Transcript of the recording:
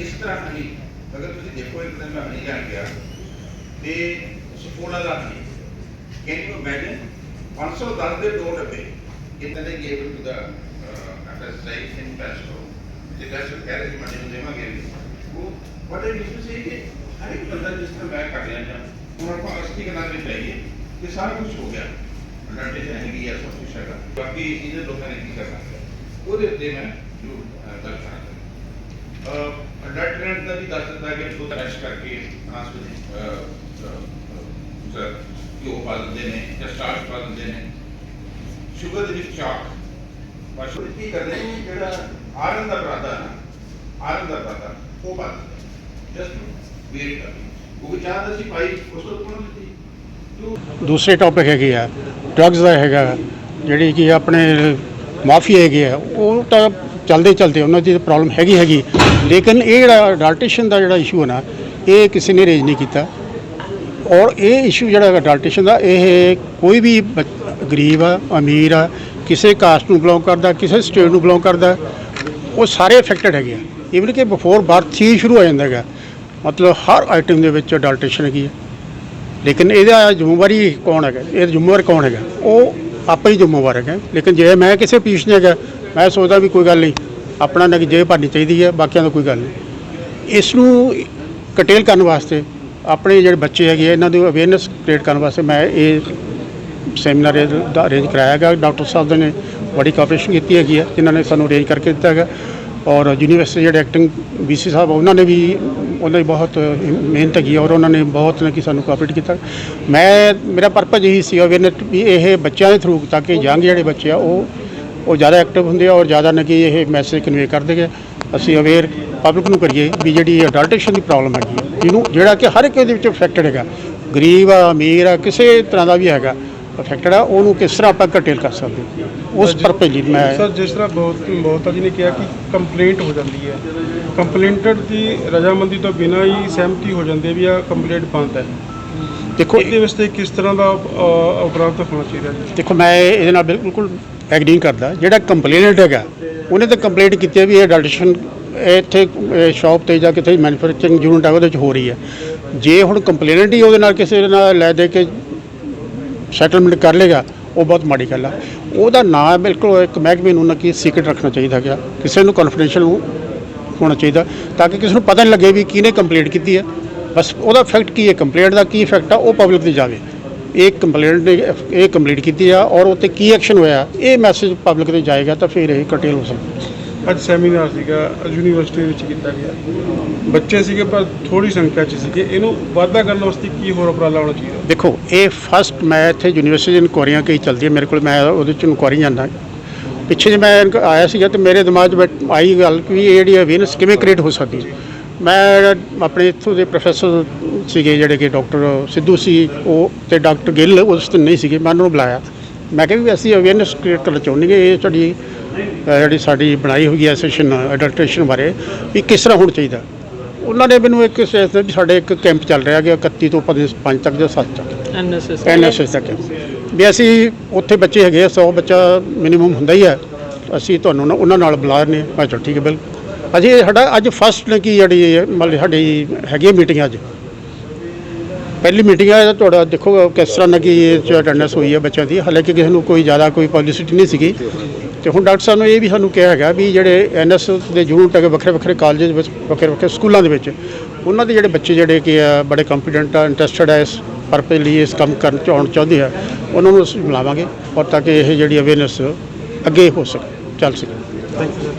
ਇਸ ਤਰ੍ਹਾਂ ਨਹੀਂ ਅਗਰ ਤੁਸੀਂ ਦੇਖੋ, ਇੱਕ ਦਿਨ ਮੈਂ ਨਹੀਂ ਜਾਣ ਗਿਆ, ਤੇ ਸਪੋਲਾ ਦਾ ਨਹੀਂ ਕੈਨ ਯੂ ਇਮੇਜਿਨ 510 ਦੇ ਦੋ ਡੱਬੇ। ਕਿੰਨੇ ਦੇ ਗੇਵ ਟੂ ਦਾ ਅਟੈਸ ਸਾਈਟ ਇਨ ਪੈਸਟੋ ਤੇ ਦਰਸ਼ਨ ਕਹਿ ਰਹੇ ਮੰਨੇ ਨੂੰ ਦੇਵਾਂਗੇ ਉਹ ਬੜੇ ਵਿਸ਼ੂ ਸੀ ਕਿ ਹਰ ਇੱਕ ਬੰਦਾ ਜਿਸ ਤਰ੍ਹਾਂ ਮੈਂ ਕਰ ਰਿਹਾ ਜਾਂ ਉਹਨਾਂ ਨੂੰ ਅਸਲੀ ਕਨਾਲ ਵਿੱਚ ਚਾਹੀਏ ਕਿ ਸਾਰਾ ਕੁਝ ਹੋ ਗਿਆ। ਡਾਟੇ ਹੈਗੀ ਹੈ ਸਭ ਕੁਝ ਹੈਗਾ ਬਾਕੀ ਇਹਦੇ ਲੋਕਾਂ ਨੇ ਕੀ ਕਰਨਾ ਹੈ ਉਹਦੇ ਉੱਤੇ ਮੈਂ ਜ਼ਰੂਰ ਅਹ, ਗੱਲ ਕਰਾਂਗਾ ਅਡਲਟਰੈਂਟ ਦਾ ਵੀ ਦੱਸ ਦਿੰਦਾ ਕਿ ਦੁੱਧ ਰੈਸ਼ ਕਰਕੇ ਅਨਾਸ ਸਰ ਘਿਓ ਪਾ ਦਿੰਦੇ ਨੇ ਜਾਂ ਸਟਾਰਚ ਪਾ ਦਿੰਦੇ ਨੇ ਸ਼ੂਗਰ ਦੇ ਵਿੱਚ ਚਾਕ ਬਸ ਉਹ ਕੀ ਕਰਦੇ ਨੇ ਜਿਹੜਾ ਆਰਨ ਦਾ ਪਰਾਦਾ ਨਾ ਦੂਸਰੇ ਟੌਪਿਕ ਹੈਗੇ ਆ ਡਰੱਗਸ ਦਾ ਹੈਗਾ, ਜਿਹੜੀ ਕਿ ਆਪਣੇ ਮਾਫੀਆ ਹੈਗੇ ਆ, ਉਹ ਤਾਂ ਚਲਦੇ ਚਲਦੇ ਉਹਨਾਂ ਦੀ ਪ੍ਰੋਬਲਮ ਹੈਗੀ ਹੈਗੀ। ਲੇਕਿਨ ਇਹ ਜਿਹੜਾ ਅਡਲਟੇਸ਼ਨ ਦਾ ਜਿਹੜਾ ਇਸ਼ੂ ਹੈ ਨਾ, ਇਹ ਕਿਸੇ ਨੇ ਰੇਜ ਨਹੀਂ ਕੀਤਾ। ਔਰ ਇਹ ਇਸ਼ੂ ਜਿਹੜਾ ਅਡਲਟੇਸ਼ਨ ਦਾ, ਇਹ ਕੋਈ ਵੀ ਬੱਚ- ਗਰੀਬ ਆ, ਅਮੀਰ ਆ, ਕਿਸੇ ਕਾਸਟ ਨੂੰ ਬਿਲੋਂਗ ਕਰਦਾ, ਕਿਸੇ ਸਟੇਟ ਨੂੰ ਬਿਲੋਂਗ ਕਰਦਾ, ਉਹ ਸਾਰੇ ਅਫੈਕਟਡ ਹੈਗੇ ਆ। ਈਵਨ ਕਿ ਬਿਫੋਰ ਬਰਥ ਹੀ ਸ਼ੁਰੂ ਹੋ ਜਾਂਦਾ ਹੈਗਾ। ਮਤਲਬ ਹਰ ਆਈਟਮ ਦੇ ਵਿੱਚ ਅਡਲਟੇਸ਼ਨ ਹੈਗੀ ਹੈ ਲੇਕਿਨ ਇਹਦਾ ਜ਼ਿੰਮੇਵਾਰੀ ਕੌਣ ਹੈਗਾ? ਇਹ ਜ਼ਿੰਮੇਵਾਰ ਕੌਣ ਹੈਗਾ? ਉਹ ਆਪੇ ਹੀ ਜ਼ਿੰਮੇਵਾਰ ਹੈਗਾ। ਲੇਕਿਨ ਜੇ ਮੈਂ ਕਿਸੇ ਪੀਸ ਨਹੀਂ ਹੈਗਾ ਮੈਂ ਸੋਚਦਾ ਵੀ ਕੋਈ ਗੱਲ ਨਹੀਂ। ਆਪਣਾ ਨਾ ਕਿ ਜੇਬ ਭਰਨੀ ਚਾਹੀਦੀ ਹੈ ਬਾਕੀਆਂ ਦਾ ਕੋਈ ਗੱਲ ਨਹੀਂ। ਇਸ ਨੂੰ ਕਟੇਲ ਕਰਨ ਵਾਸਤੇ ਆਪਣੇ ਜਿਹੜੇ ਬੱਚੇ ਹੈਗੇ ਆ, ਇਹਨਾਂ ਦੀ ਅਵੇਅਰਨੈਸ ਕ੍ਰੀਏਟ ਕਰਨ ਵਾਸਤੇ ਮੈਂ ਇਹ ਸੈਮੀਨਾਰ ਦਾ ਅਰੇਂਜ ਕਰਾਇਆ ਹੈਗਾ। ਡਾਕਟਰ ਸਾਹਿਬ ਨੇ ਬੜੀ ਕੋਆਪਰੇਸ਼ਨ ਕੀਤੀ ਹੈਗੀ ਹੈ ਜਿਨ੍ਹਾਂ ਨੇ ਸਾਨੂੰ ਅਰੇਂਜ ਕਰਕੇ ਦਿੱਤਾ ਹੈਗਾ। ਔਰ ਯੂਨੀਵਰਸਿਟੀ ਜਿਹੜੇ ਐਕਟਿੰਗ ਵੀਸੀ ਸਾਹਿਬ ਉਹਨਾਂ ਨੇ ਵੀ ਉਹਨਾਂ ਦੀ ਬਹੁਤ ਮਿਹਨਤ ਹੈਗੀ ਔਰ ਉਹਨਾਂ ਨੇ ਬਹੁਤ ਨੇ ਕਿ ਸਾਨੂੰ ਕੋਆਪਰੇਟ ਕੀਤਾ। ਮੈਂ, ਮੇਰਾ ਪਰਪਸ ਇਹੀ ਸੀ ਅਵੇਅਰਨੈਸ ਵੀ ਇਹ ਬੱਚਿਆਂ ਦੇ ਥਰੂ ਤਾਂ ਕਿ ਯੰਗ ਜਿਹੜੇ ਬੱਚੇ ਆ, ਉਹ ਉਹ ਜ਼ਿਆਦਾ ਐਕਟਿਵ ਹੁੰਦੇ ਆ ਔਰ ਜ਼ਿਆਦਾ ਨਾ ਕਿ ਇਹ ਮੈਸੇਜ ਕਨਵੇ ਕਰਦੇ ਗਏ ਅਸੀਂ ਅਵੇਅਰ ਪਬਲਿਕ ਨੂੰ ਕਰੀਏ ਵੀ ਜਿਹੜੀ ਅਡਲਟੇਸ਼ਨ ਦੀ ਪ੍ਰੋਬਲਮ ਹੈਗੀ ਹੈ ਜਿਹਨੂੰ ਜਿਹੜਾ ਕਿ ਹਰ ਇੱਕ ਦੇ ਵਿੱਚ ਅਫੈਕਟਡ ਹੈਗਾ। ਗਰੀਬ ਆ, ਅਮੀਰ ਆ, ਕਿਸੇ ਤਰ੍ਹਾਂ ਦਾ ਵੀ ਹੈਗਾ। ਅਫੈਕਟਡ ਆ ਉਹਨੂੰ ਕਿਸ ਤਰ੍ਹਾਂ ਆਪਾਂ ਕੰਟੇਲ ਕਰ ਸਕਦੇ। ਉਸ ਪਰਪਸ ਲਈ ਮੈਂ ਸਰ ਜਿਸ ਤਰ੍ਹਾਂ ਬਹੁਤ ਬਹੁਤਾ ਜੀ ਨੇ ਕਿਹਾ ਕਿ ਕੰਪਲੇਂਟ ਹੋ ਜਾਂਦੀ ਹੈ। ਕੰਪਲੇਂਟਡ ਦੀ ਰਜਾਮੰਦੀ ਤੋਂ ਬਿਨਾਂ ਹੀ ਸਹਿਮਤੀ ਹੋ ਜਾਂਦੀ ਹੈ ਵੀ ਆ ਕੰਪਲੇਂਟ ਬੰਦ ਹੈ। ਦੇਖੋ ਇਹਦੇ ਵਾਸਤੇ ਕਿਸ ਤਰ੍ਹਾਂ ਦਾ ਉਪਰਾਂਤ ਹੋਣਾ ਚਾਹੀਦਾ ਜੀ? ਦੇਖੋ ਮੈਂ ਇਹਦੇ ਨਾਲ ਬਿਲਕੁਲ ਐਗਰੀ ਕਰਦਾ। ਜਿਹੜਾ ਕੰਪਲੇਨਟ ਹੈਗਾ ਉਹਨੇ ਤਾਂ ਕੰਪਲੇਂਟ ਕੀਤੀ ਵੀ ਇਹ ਅਡਲਟੇਸ਼ਨ ਇੱਥੇ ਸ਼ਾਪ ਤੇ ਜਾਂ ਕਿਤੇ ਮੈਨੂਫੈਕਚਰਿੰਗ ਯੂਨਿਟ ਹੈ ਉਹਦੇ ਵਿੱਚ ਹੋ ਰਹੀ ਹੈ। ਜੇ ਹੁਣ ਕੰਪਲੇਨਟ ਹੀ ਉਹਦੇ ਨਾਲ ਕਿਸੇ ਨਾਲ ਲੈ ਦੇ ਕੇ ਸੈਟਲਮੈਂਟ ਕਰ ਲੇਗਾ, ਉਹ ਬਹੁਤ ਮਾੜੀ ਗੱਲ ਆ। ਉਹਦਾ ਨਾਂ ਬਿਲਕੁਲ ਇੱਕ ਮਹਿਕਮੇ ਨੂੰ ਨਾ ਕਿ ਸੀਕ੍ਰੇਟ ਰੱਖਣਾ ਚਾਹੀਦਾ ਗਿਆ ਕਿਸੇ ਨੂੰ ਕਨਫੀਡੈਂਸ਼ੀਅਲ ਹੋਣਾ ਚਾਹੀਦਾ, ਤਾਂ ਕਿ ਕਿਸੇ ਨੂੰ ਪਤਾ ਨਹੀਂ ਲੱਗੇ ਵੀ ਕਿਹਨੇ ਕੰਪਲੇਂਟ ਕੀਤੀ ਹੈ। ਬਸ ਉਹਦਾ ਇਫੈਕਟ ਕੀ ਹੈ ਕੰਪਲੇਂਟ ਦਾ ਕੀ ਇਫੈਕਟ ਆ, ਉਹ ਪਬਲਿਕ ਤੇ ਜਾਵੇ। ਇਹ ਕੰਪਲੇਂਟ ਨੇ ਇਹ ਕੰਪਲੀਟ ਕੀਤੀ ਆ ਔਰ ਉਹ 'ਤੇ ਕੀ ਐਕਸ਼ਨ ਹੋਇਆ, ਇਹ ਮੈਸੇਜ ਪਬਲਿਕ ਤੇ ਜਾਏਗਾ ਤਾਂ ਫਿਰ ਇਹ ਕਟੇਲ ਹੋ ਸਕਦਾ। ਅੱਜ ਸੈਮੀਨਾਰ ਸੀਗਾ ਯੂਨੀਵਰਸਿਟੀ ਵਿੱਚ ਕੀਤਾ ਗਿਆ। ਬੱਚੇ ਸੀਗੇ, ਪਰ ਥੋੜੀ ਸੰਖਿਆ 'ਚ ਸੀਗੇ। ਇਹਨੂੰ ਵਾਧਾ ਕਰਨ ਵਾਸਤੇ ਕੀ ਹੋਰ ਉਪਰਾਲਾ ਹੋਣਾ ਚਾਹੀਦਾ? ਦੇਖੋ, ਇਹ ਫਸਟ ਮੈਂ ਇੱਥੇ ਯੂਨੀਵਰਸਿਟੀ ਇਨਕੁਆਰੀਆਂ ਕਈ ਚੱਲਦੀਆਂ ਮੇਰੇ ਕੋਲ ਮੈਂ ਉਹਦੇ ਚ ਇਨਕੁਆਰੀ ਜਾਂਦਾ। ਪਿੱਛੇ ਜੇ ਮੈਂ ਆਇਆ ਸੀਗਾ ਤੇ ਮੇਰੇ ਦਿਮਾਗ 'ਚ ਬੈਠ- ਆਈ ਗੱਲ ਕਿ ਇਹ ਜਿਹੜੀ ਅਵੇਅਰਨੈਸ ਕਿਵੇਂ ਕ੍ਰੀਏਟ ਹੋ ਸਕਦੀ ਹੈ। ਮੈਂ ਆਪਣੇ ਇੱਥੋਂ ਦੇ ਪ੍ਰੋਫੈਸਰ ਸੀਗੇ, ਜਿਹੜੇ ਕਿ ਡਾਕਟਰ ਸਿੱਧੂ ਸੀ, ਉਹ ਤੇ ਡਾਕਟਰ ਗਿੱਲ, ਉਸ ਤੋਂ ਨਹੀਂ ਸੀਗੇ। ਮੈਂ ਉਹਨਾਂ ਨੂੰ ਬੁਲਾਇਆ। ਮੈਂ ਕਿਹਾ ਵੀ ਅਸੀਂ ਅਵੇਅਰਨੈਸ ਕ੍ਰੀਏਟ ਕਰਨਾ ਚਾਹੁੰਦੇ ਹਾਂ। ਇਹ ਤੁਹਾਡੀ ਜਿਹੜੀ ਸਾਡੀ ਬਣਾਈ ਹੋਈ ਹੈ ਸੈਸ਼ਨ ਅਡਲਟ੍ਰੇਸ਼ਨ ਬਾਰੇ ਵੀ ਕਿਸ ਤਰ੍ਹਾਂ ਹੋਣਾ ਚਾਹੀਦਾ? ਉਹਨਾਂ ਨੇ ਮੈਨੂੰ ਇੱਕ ਸਾਡੇ ਇੱਕ ਕੈਂਪ ਚੱਲ ਰਿਹਾ ਕਿ 31 ਤੋਂ 5 ਤੱਕ ਜਾਂ 7 ਤੱਕ। ਐਨਐਸਐਸ ਐਨਐਸਐਸ ਤੱਕ। ਵੀ ਅਸੀਂ ਉੱਥੇ ਬੱਚੇ ਹੈਗੇ ਆ 100 ਬੱਚਾ ਮਿਨੀਮਮ ਹੁੰਦਾ ਹੀ ਹੈ ਅਸੀਂ ਤੁਹਾਨੂੰ ਨਾ ਉਹਨਾਂ ਨਾਲ ਬੁਲਾ ਰਹੇ ਨੇ ਮੈਂ ਚਲ ਠੀਕ ਹੈ ਬਿਲਕੁਲ ਅਜੇ ਸਾਡਾ ਅੱਜ ਫਸਟ ਨੇ ਕੀ ਜਿਹੜੀ ਮਤਲਬ ਸਾਡੀ ਹੈਗੀ ਮੀਟਿੰਗ ਅੱਜ। ਪਹਿਲੀ ਮੀਟਿੰਗ ਹੈ ਤੁਹਾਡਾ ਦੇਖੋ ਕਿਸ ਤਰ੍ਹਾਂ ਨਾਲ ਕੀ ਇਹ 'ਚ ਅਟੈਂਡੈਂਸ ਹੋਈ ਹੈ ਬੱਚਿਆਂ ਦੀ। ਹਾਲਾਂਕਿ ਕਿਸੇ ਨੂੰ ਕੋਈ ਜ਼ਿਆਦਾ ਕੋਈ ਪਬਲਿਸਿਟੀ ਨਹੀਂ ਸੀਗੀ। ਤੇ ਹੁਣ ਡਾਕਟਰ ਸਾਹਿਬ ਨੇ ਇਹ ਵੀ ਸਾਨੂੰ ਕਿਹਾ ਹੈਗਾ ਵੀ ਜਿਹੜੇ ਐਨਐਸਐਸ ਦੇ ਯੂਨਿਟ ਹੈਗੇ ਵੱਖਰੇ ਵੱਖਰੇ ਕਾਲਜ ਵਿੱਚ, ਵੱਖਰੇ ਵੱਖਰੇ ਸਕੂਲਾਂ ਦੇ ਵਿੱਚ, ਉਹਨਾਂ ਦੇ ਜਿਹੜੇ ਬੱਚੇ ਜਿਹੜੇ ਕਿ ਆ, ਬੜੇ ਕੰਪੀਟੈਂਟ ਆ ਇੰਟਰਸਟਡ ਆ ਇਸ ਪਰਪਸ ਲਈ, ਇਸ ਕੰਮ ਕਰਨ ਚ ਆਉਣ ਚਾਹੁੰਦੇ ਆ, ਉਹਨਾਂ ਨੂੰ ਅਸੀਂ ਮਿਲਾਵਾਂਗੇ ਔਰ ਤਾਂ ਕਿ ਇਹ ਜਿਹੜੀ ਅਵੇਅਰਨੈਸ ਅੱਗੇ ਹੋ ਸਕੇ, ਚੱਲ ਸਕੇ। Thank you